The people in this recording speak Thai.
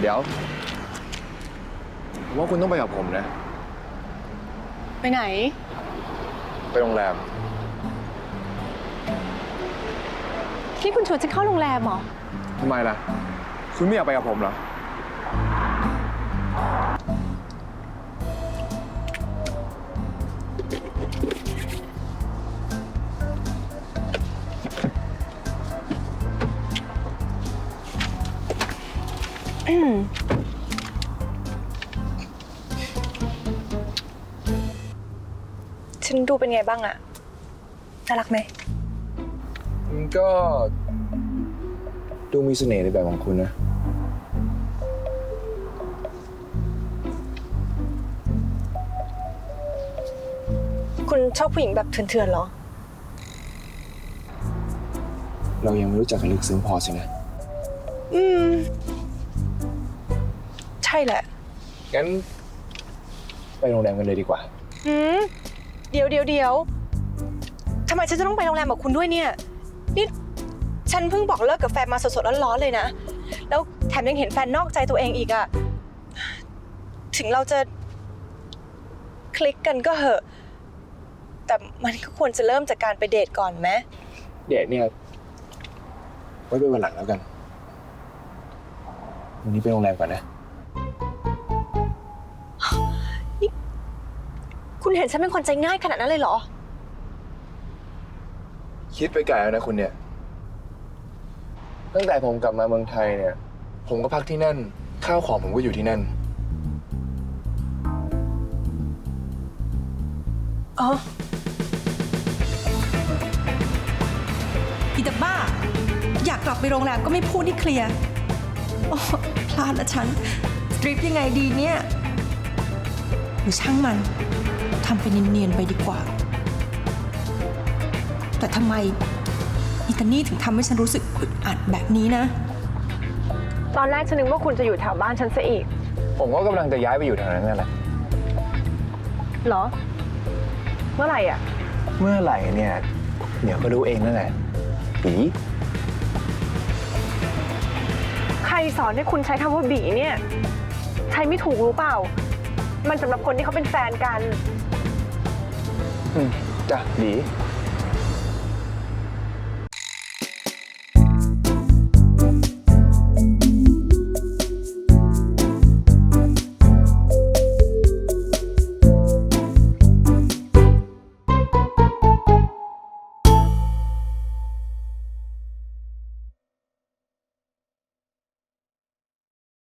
เดี๋ยวผมว่าคุณต้องไปกับผมนะ ไปไหน ไปโรงแรม ที่คุณชวนฉันเข้าโรงแรมเหรอทำไมล่ะ คุณไม่อยากไปกับผมเหรอ ฉันดูเป็นไงบ้างอะน่ารักไหม มันก็ ดูมีเสน่ห์ในแบบของคุณนะ คุณชอบผู้หญิงแบบเถื่อนๆเหรอ เรายังไม่รู้จักกันลึกซึ้งพอสินะ อืม ใช่แหละ งั้น ไปโรงแรมกันเลยดีกว่า หืมเดี๋ยวเดี๋ยวเดี๋ยวทำไมฉันจะต้องไปโรงแรมกับคุณด้วยเนี่ย นี่ฉันเพิ่งบอกเลิกกับแฟนมาสดๆร้อนๆเลยนะ แล้วแถมยังเห็นแฟนนอกใจตัวเองอีกอะถึงเราจะ คลิกกันก็เหอะ แต่มันก็ควรจะเริ่มจากการไปเดทก่อนไหมเดทเนี่ย ไว้เป็นวันหลังแล้วกัน วันนี้ไปโรงแรมก่อนนะ คุณเห็นฉันเป็นคนใจง่ายขนาดนั้นเลยเหรอ คิดไปไกลแล้วนะคุณเนี่ย ตั้งแต่ผมกลับมาเมืองไทยเนี่ย ผมก็พักที่นั่น ข้าวของผมก็อยู่ที่นั่น อ๋ออีตาบ้า อยากกลับไปโรงแรมก็ไม่พูดให้เคลียร์โอ้พลาดละฉันสตริปยังไงดีเนี่ยหรือช่างมัน ทำเป็นเนียนๆไปดีกว่า แต่ทำไมอีตานี่ถึงทำให้ฉันรู้สึกอึดอัดแบบนี้นะ ตอนแรกฉันนึกว่าคุณจะอยู่แถวบ้านฉันซะอีก ผมก็กำลังจะย้ายไปอยู่แถวนั้นนั่นแหละ เหรอ เมื่อไหร่อะ เมื่อไหร่เนี่ย เดี๋ยวก็รู้เองนั่นแหละผีใครสอนให้คุณใช้คำว่าบีเนี่ย ใช้ไม่ถูกรู้เปล่า มันสำหรับคนที่เขาเป็นแฟนกัน อืมจ้ะผีอ